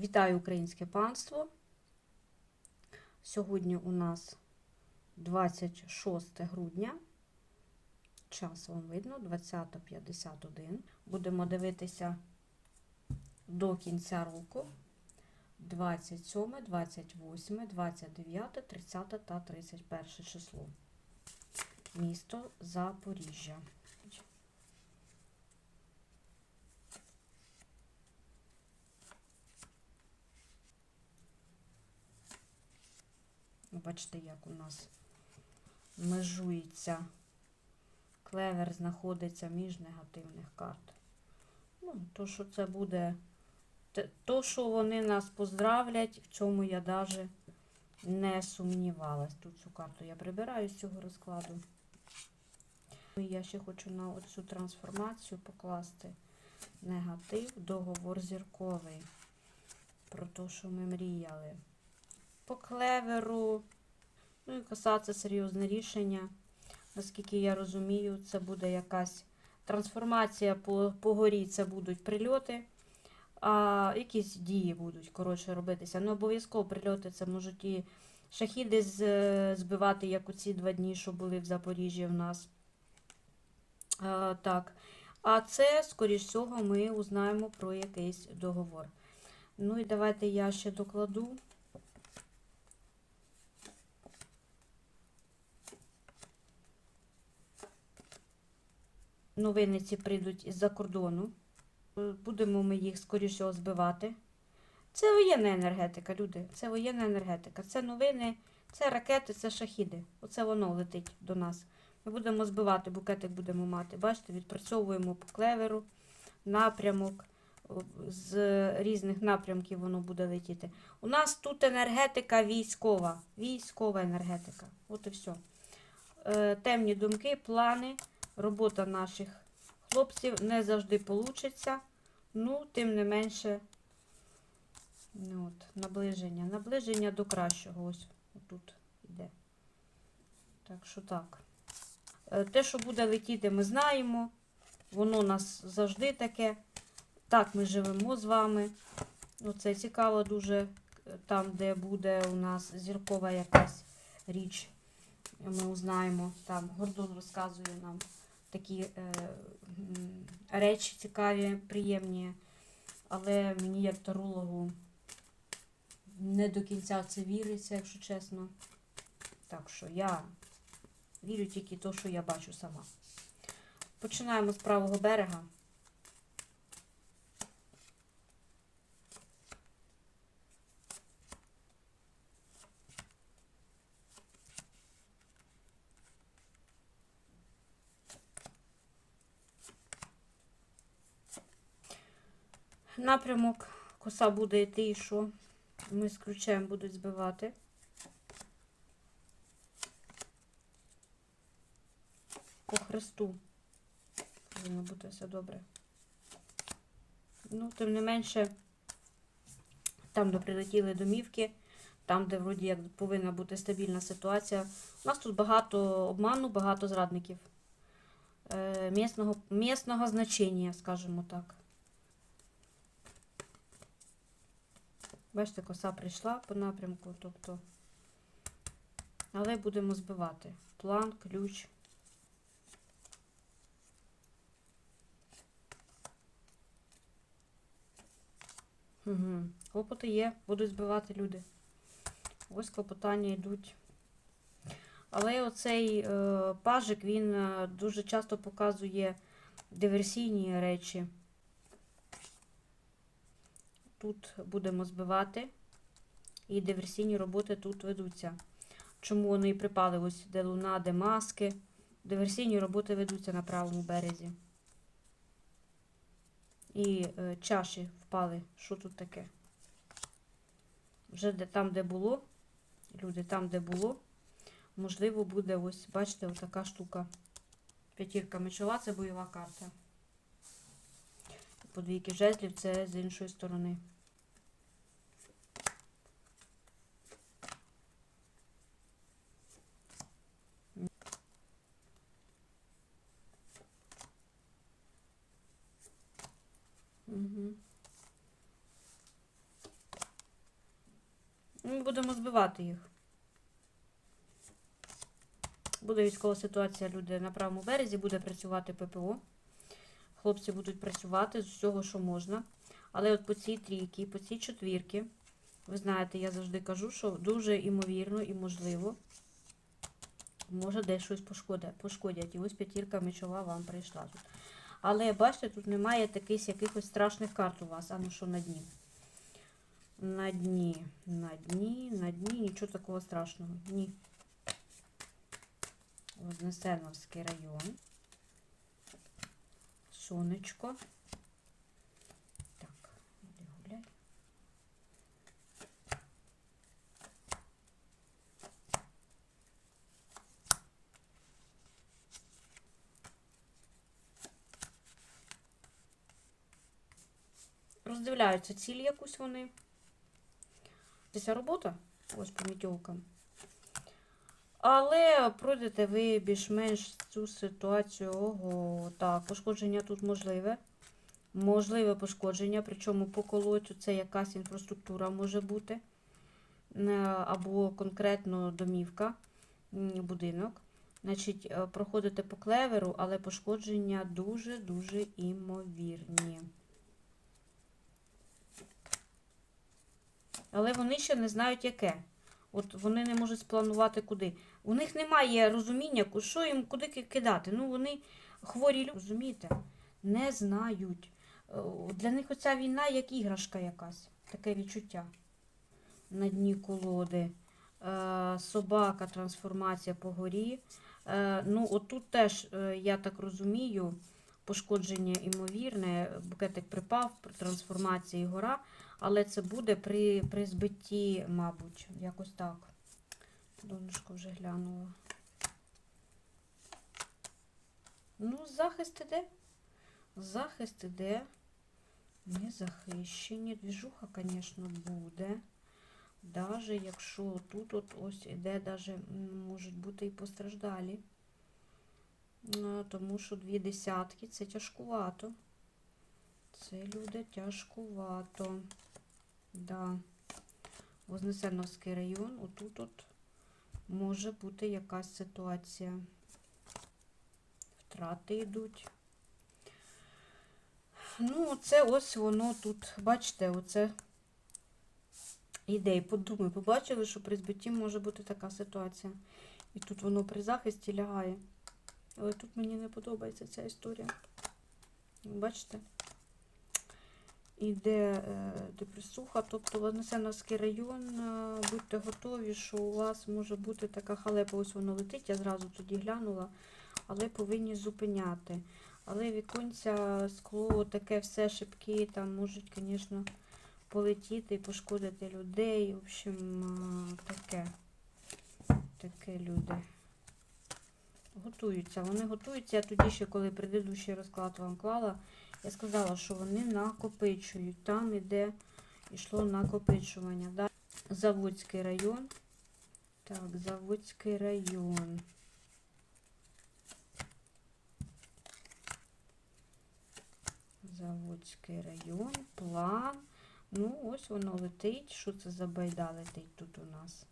Вітаю українське панство. Сьогодні у нас 26 грудня. Час вам видно, 20.51. Будемо дивитися до кінця року. 27, 28, 29, 30 та 31 число. Місто Запоріжжя. Бачите, як у нас межується клевер знаходиться між негативних карт. Ну, то, що це буде, то, що вони нас поздравлять, в цьому я навіть не сумнівалась. Тут цю карту я прибираю з цього розкладу. І Я ще хочу на оцю трансформацію покласти негатив, договор зірковий. Про те, що ми мріяли по клеверу. Ну і коса це серйозне рішення. Наскільки я розумію, це буде якась трансформація по, по горі, це будуть прильоти, а якісь дії будуть коротше робитися. Не обов'язково прильоти це можуть і шахіди збивати, як у ці два дні, що були в Запоріжжі в нас. А, так. А це, скоріш всього, ми узнаємо про якийсь договор. Ну і давайте я ще докладу. Новини ці прийдуть із-за кордону. Е, Будемо ми їх, скоріш збивати. Це воєнна енергетика, люди. Це воєнна енергетика. Це новини, це ракети, це шахіди. Оце воно летить до нас. Ми будемо збивати, букетик будемо мати. Бачите, відпрацьовуємо по клеверу, напрямок. З різних напрямків воно буде летіти. У нас тут енергетика військова. Військова енергетика. От і все. Е, темні думки, плани робота наших хлопців не завжди получиться. Ну, тим не менше, ну, от, наближення. Наближення до кращого. Ось тут йде. Так що так. Е, Те, що буде летіти, ми знаємо. Воно у нас завжди таке. Так, ми живемо з вами. Оце цікаво дуже е, там, де буде у нас зіркова якась річ. Ми узнаємо. Там Гордон розказує нам такі е, речі цікаві, приємні. Але мені, як тарологу, не до кінця це віриться, якщо чесно. Так що я вірю тільки то, що я бачу сама. Починаємо з правого берега. Напрямок коса буде йти і що? Ми з ключем будуть збивати. По хресту. Повинно бути все добре. Ну, тим не менше, там, де прилетіли домівки, там, де вроді як повинна бути стабільна ситуація. У нас тут багато обману, багато зрадників. Е, місного, місного значення, скажімо так. Бачите, коса прийшла по напрямку, тобто. Але будемо збивати. План, ключ. Угу. Клопоти є, будуть збивати люди. Ось клопотання йдуть. Але оцей е, пажик, він е, дуже часто показує диверсійні речі. Тут будемо збивати. І диверсійні роботи тут ведуться. Чому вони і припали? Ось де луна, де маски. Диверсійні роботи ведуться на правому березі. І е, чаші впали. Що тут таке? Вже де, там, де було, люди, там, де було, можливо, буде ось, бачите, отака штука. П'ятірка мечова це бойова карта. Подвійки жезлів це з іншої сторони. Угу. Ми будемо збивати їх. Буде військова ситуація, люди на правому березі, буде працювати ППО. Хлопці будуть працювати з усього, що можна. Але от по цій трійці, по цій четвірці, ви знаєте, я завжди кажу, що дуже імовірно і можливо, може десь щось пошкодять. І ось п'ятірка мечова вам прийшла тут. Але бачите, тут немає таких якихось страшних карт у вас. А ну що на дні? На дні, на дні, на дні, нічого такого страшного. Ні. Вознесеновський район. Сонечко. Так, іди гуляй. Роздивляються ціль якусь вони. Ця робота, ось по мітьовкам. Але пройдете ви більш-менш цю ситуацію. Ого, так, пошкодження тут можливе. Можливе пошкодження, причому по колодцю це якась інфраструктура може бути. Е, Або конкретно домівка, будинок. Значить, е, проходите по клеверу, але пошкодження дуже-дуже імовірні. Але вони ще не знають, яке. От вони не можуть спланувати куди. У них немає розуміння, що їм куди кидати. Ну, вони хворі люди, розумієте? Не знають. Е, Для них оця війна як іграшка якась. Таке відчуття. На дні колоди. Е, Собака, трансформація по горі. Е, Ну, отут теж, я так розумію, пошкодження імовірне, букетик припав, трансформація і гора. Але це буде при, при збитті, мабуть, якось так. Донечко вже глянула. Ну, захист іде. Захист іде. Не захищені. Двіжуха, звісно, буде. Даже якщо тут от ось іде, даже можуть бути і постраждалі. Тому що дві десятки це тяжкувато. Це люди тяжкувато. Да. Вознесеновський район, отут от може бути якась ситуація. Втрати йдуть. Ну, це ось воно тут, бачите, оце ідеї. Подумай, побачили, що при збитті може бути така ситуація. І тут воно при захисті лягає. Але тут мені не подобається ця історія. Бачите? Іде е, депресуха, тобто Вознесеновський район, е, будьте готові, що у вас може бути така халепа, ось воно летить, я зразу тоді глянула, але повинні зупиняти. Але віконця, скло, таке все шибки, там можуть, звісно, полетіти і пошкодити людей. В общем, е, таке. Таке люди. Готуються. Вони готуються. Я тоді ще, коли предыдущий розклад вам клала, я сказала, що вони накопичують. Там іде, йшло накопичування. Да? Заводський район. Так, Заводський район. Заводський район, план. Ну, ось воно летить. Що це за байда летить тут у нас?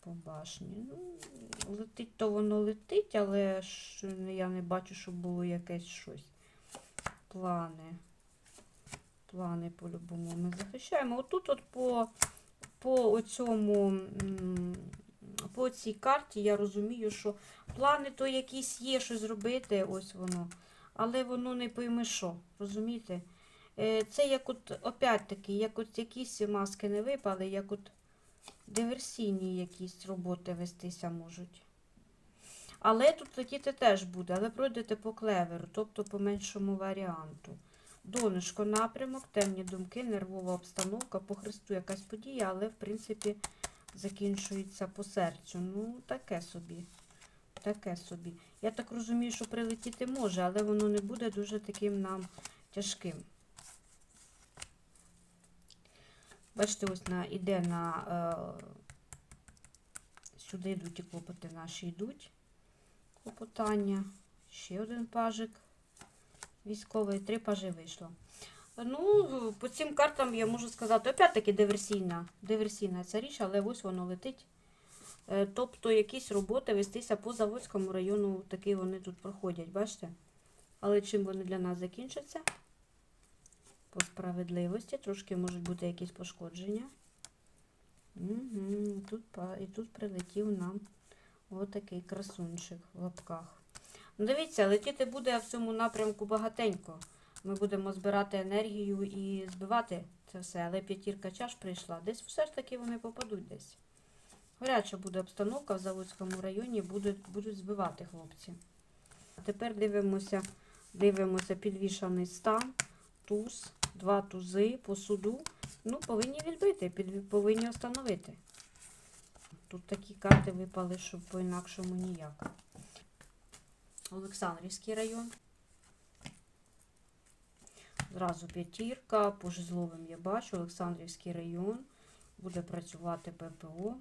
По башні. Ну, летить, то воно летить, але ж я не бачу, щоб було якесь щось плани. Плани по-любому ми захищаємо. Отут от по, по цьому, м, по цій карті я розумію, що плани то якісь є, що зробити, ось воно. Але воно не пойме що, розумієте? Е, Це як от, опять-таки, як от якісь маски не випали, як от диверсійні якісь роботи вестися можуть. Але тут летіти теж буде, але пройдете по клеверу, тобто по меншому варіанту. Донышко напрямок, темні думки, нервова обстановка, по хресту якась подія, але, в принципі, закінчується по серцю. Ну, таке собі. Таке собі. Я так розумію, що прилетіти може, але воно не буде дуже таким нам тяжким. Бачите, ось на, іде на. Е, сюди йдуть і клопоти наші йдуть клопотання. Ще один пажик військовий, три пажі вийшло. Ну, по цим картам я можу сказати, опять-таки диверсійна. Диверсійна ця річ, але ось воно летить. Е, Тобто якісь роботи вестися по Заводському району, такі вони тут проходять, бачите? Але чим вони для нас закінчаться? По справедливості, трошки можуть бути якісь пошкодження. Угу. Тут, і тут прилетів нам отакий красунчик в лапках. Ну, дивіться, летіти буде в цьому напрямку багатенько. Ми будемо збирати енергію і збивати це все. Але п'ятірка чаш прийшла. Десь все ж таки вони попадуть десь. Гаряча буде обстановка в Заводському районі, будуть, будуть збивати хлопці. А тепер дивимося, дивимося підвішаний стан, туз, два тузи по суду. Ну, повинні відбити, під, повинні встановити. Тут такі карти випали, що по-інакшому ніяк. Олександрівський район. Зразу п'ятірка, по жезловим я бачу, Олександрівський район. Буде працювати ППО.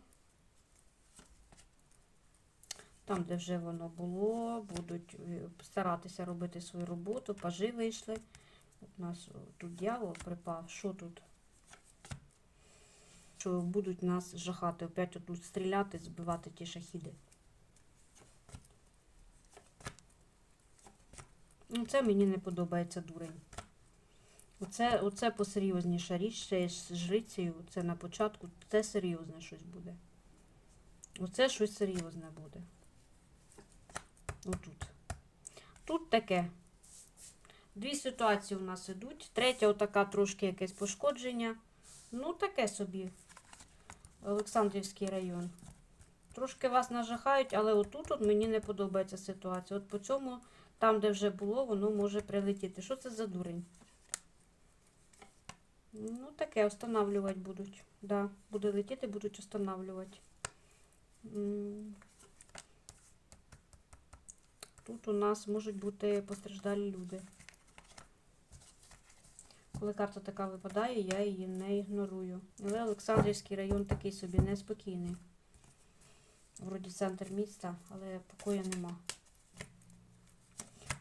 Там, де вже воно було, будуть е, старатися робити свою роботу. Пажи вийшли. У нас тут дьявол припав. Що тут? Що будуть нас жахати, опять отут стріляти, збивати ті шахіди. Ну, це мені не подобається дурень. Оце, оце посерйозніша річ, це з жрицею, це на початку, це серйозне щось буде. Оце щось серйозне буде. Отут. Тут таке. Дві ситуації у нас ідуть. Третя, отака трошки якесь пошкодження. Ну, таке собі. Олександрівський район. Трошки вас нажахають, але отут от мені не подобається ситуація. От по цьому, там, де вже було, воно може прилетіти. Що це за дурень? Ну, таке встановлювати будуть. Да, буде летіти, будуть встановлювати. Тут у нас можуть бути постраждалі люди. Коли карта така випадає, я її не ігнорую. Але Олександрівський район такий собі неспокійний. Вроді центр міста, але покою нема.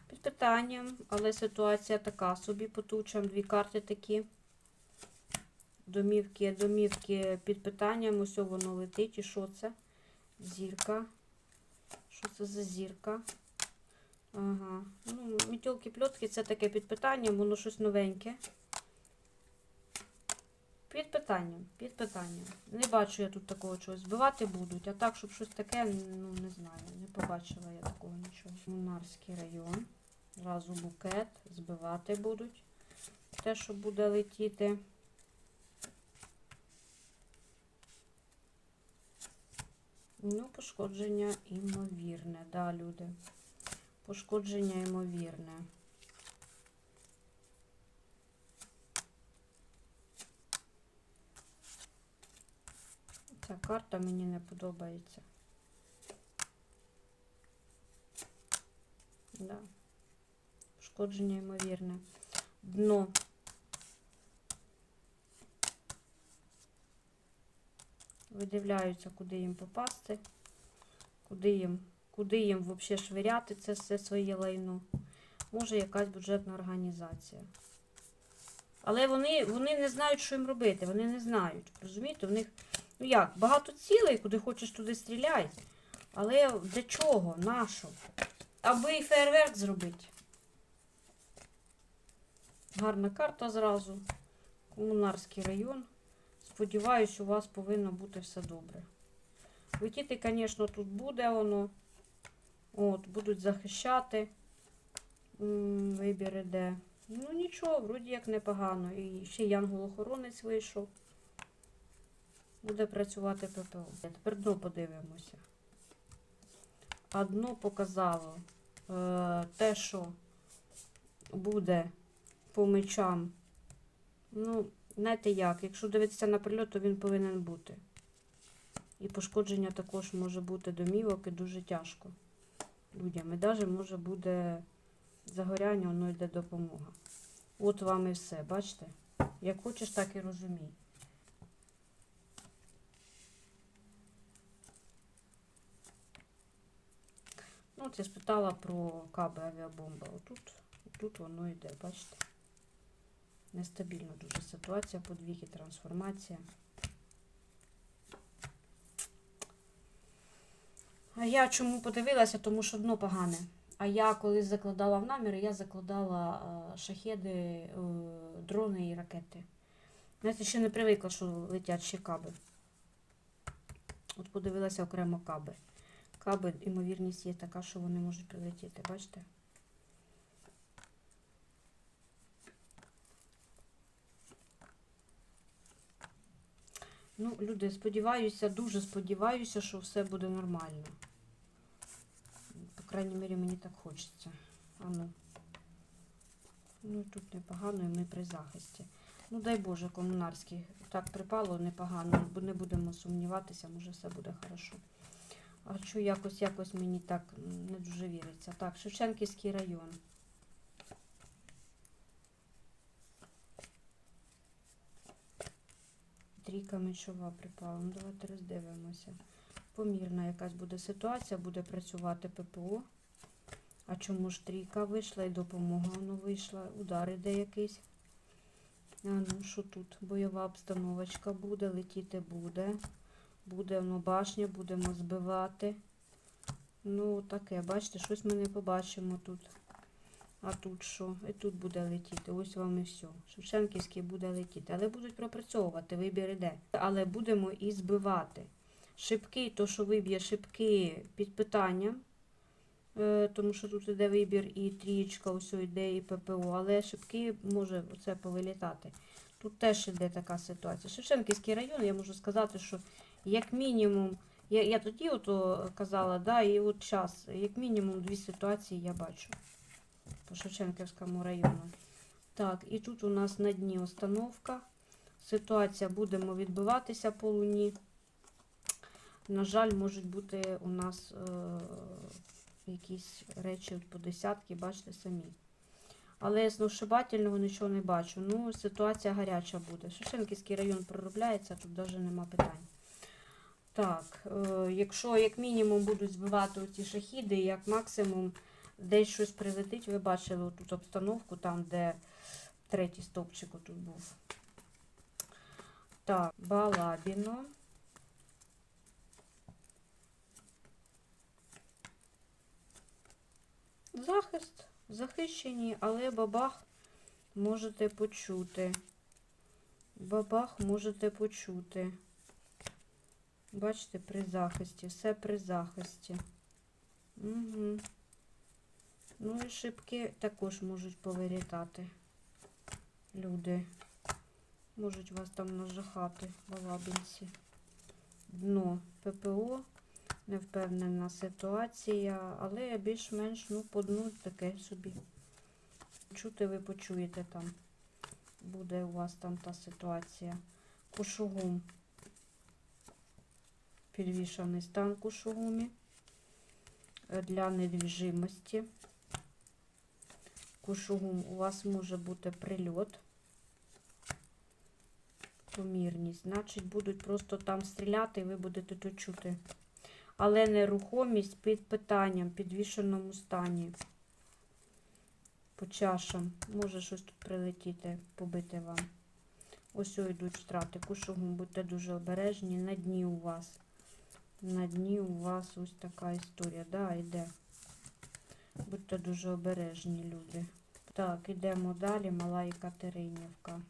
Під питанням, але ситуація така собі потучам. Дві карти такі. Домівки, домівки під питанням. Ось воно летить. І що це? Зірка. Що це за зірка? Ага. Ну, мітьолки пльотки це таке під питанням, воно щось новеньке. Під питанням, під питанням. Не бачу я тут такого чогось. Збивати будуть, а так, щоб щось таке, ну не знаю. Не побачила я такого нічого. Мунарський район. Зразу букет. Збивати будуть. Те, що буде летіти. Ну, пошкодження імовірне, да, люди. Пошкодження ймовірне. Ця карта мені не подобається. Да. Пошкодження ймовірне. Дно. Видивляються, куди їм попасти, куди їм куди їм взагалі швиряти це все своє лайно. Може якась бюджетна організація. Але вони вони не знають, що їм робити. Вони не знають. Розумієте, в них, ну як, багато цілей, куди хочеш, туди стріляй. Але для чого? Нащо? Аби і фейерверк зробити. Гарна карта зразу. Комунарський район. Сподіваюсь, у вас повинно бути все добре. Летіти, звісно, тут буде воно. От, будуть захищати. М, Вибір іде. Ну нічого, вроді як непогано. І ще янгол-охоронець вийшов. Буде працювати ППО. Тепер дно подивимося. А дно показало е, те, що буде по мечам. Ну, знаєте як, якщо дивитися на прильот, то він повинен бути. І пошкодження також може бути домівок і дуже тяжко людям. І навіть може буде загоряння, воно йде допомога. От вам і все, бачите? Як хочеш, так і розумій. От я спитала про каби авіабомба. Отут, отут воно йде, бачите? Нестабільна дуже ситуація, подвійки, трансформація. А я чому подивилася? Тому що дно погане. А я коли закладала в наміри, я закладала е, шахеди, е, дрони і ракети. Знаєте, ще не привикла, що летять ще каби. От подивилася окремо каби. Каби, ймовірність є така, що вони можуть прилетіти. Бачите? Ну, люди, сподіваюся, дуже сподіваюся, що все буде нормально. По крайній мірі, мені так хочеться. А ну. Ну, тут непогано, і ми при захисті. Ну, дай Боже, комунарський. Так припало непогано, не будемо сумніватися, може все буде хорошо. А що якось, якось мені так не дуже віриться. Так, Шевченківський район. Трійка мечова припала. Ну, давайте роздивимося. Помірна якась буде ситуація, буде працювати ППО. А чому ж трійка вийшла і допомога воно вийшла? Удар іде якийсь. А ну, що тут? Бойова обстановочка буде, летіти буде. Буде воно башня, будемо збивати. Ну, таке, бачите, щось ми не побачимо тут. А тут що? І тут буде летіти. Ось вам і все. Шевченківський буде летіти. Але будуть пропрацьовувати, вибір іде. Але будемо і збивати. Шибки, то, що виб'є шибки під питанням. Е, тому що тут іде вибір і трієчка, ось йде і ППО, але шибки може оце повилітати. Тут теж іде така ситуація. Шевченківський район, я можу сказати, що як мінімум, я, я тоді ото казала, да, і от час, як мінімум дві ситуації я бачу по Шевченківському району. Так, і тут у нас на дні установка. Ситуація будемо відбиватися по луні. На жаль, можуть бути у нас е, якісь речі по десятки, бачите самі. Але зношибательного нічого не бачу. Ну, ситуація гаряча буде. Шевченківський район проробляється, тут навіть нема питань. Так, е, якщо як мінімум будуть збивати ці шахіди, як максимум десь щось прилетить, ви бачили тут обстановку, там, де третій стовпчик тут був. Так, Балабіно. Захист. Захищені, але бабах можете почути. Бабах можете почути. Бачите, при захисті. Все при захисті. Угу. Ну і шибки також можуть повилітати. Люди. Можуть вас там нажахати, балабінці. Дно ППО. Невпевнена ситуація, але більш-менш ну, по дну таке собі. Чути ви почуєте там. Буде у вас там та ситуація. Кушугум. Підвішаний стан кушугумі е, для недвіжимості. Кушугум у вас може бути прильот. Помірність. Значить, будуть просто там стріляти, і ви будете то чути. Але нерухомість під питанням, підвішеному стані. По чашам. Може щось тут прилетіти, побити вам. Ось йдуть втрати. Кушугум, будьте дуже обережні. На дні у вас. На дні у вас ось така історія. Да, йде. Будьте дуже обережні, люди. Так, ідемо далі. Мала Екатеринівка.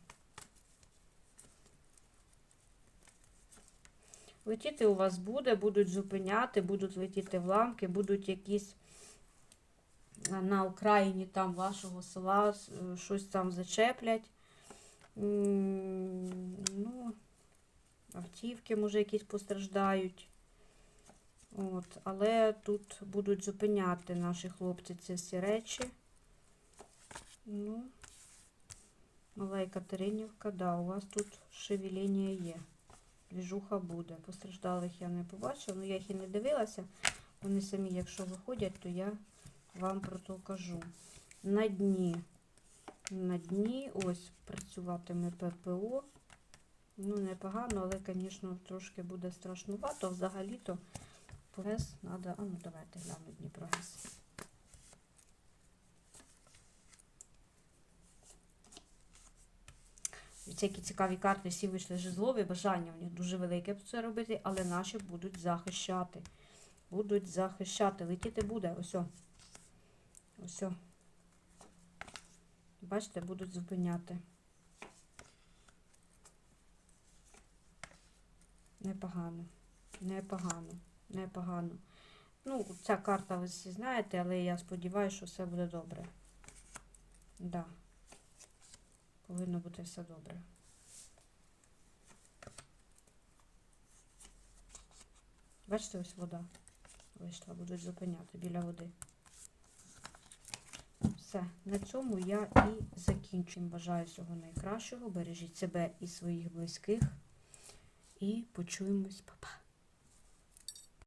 Летіти у вас буде, будуть зупиняти, будуть летіти вламки, будуть якісь на окраїні там вашого села е, щось там зачеплять. Ну, автівки, може, якісь постраждають. От, але тут будуть зупиняти наші хлопці ці всі речі. Ну, Мала Екатеринівка, да, у вас тут шевеління є. Двіжуха буде. Постраждалих я не побачила, ну я їх і не дивилася. Вони самі, якщо виходять, то я вам про то кажу. На дні. На дні ось працюватиме ППО. Ну, непогано, але, звісно, трошки буде страшнувато. Взагалі-то прогрес треба. А ну давайте глянемо Дніпрогрес. Всякі цікаві карти, всі вийшли жезлові, бажання в них дуже велике це робити, але наші будуть захищати. Будуть захищати. Летіти буде. Ось. Ось. Бачите, будуть зупиняти. Непогано. Непогано. Непогано. Ну, ця карта ви всі знаєте, але я сподіваюся, що все буде добре. Да. Повинно бути все добре. Бачите, ось вода вийшла, будуть зупиняти біля води. Все, на цьому я і закінчую. Бажаю всього найкращого. Бережіть себе і своїх близьких. І почуємось, Па-па.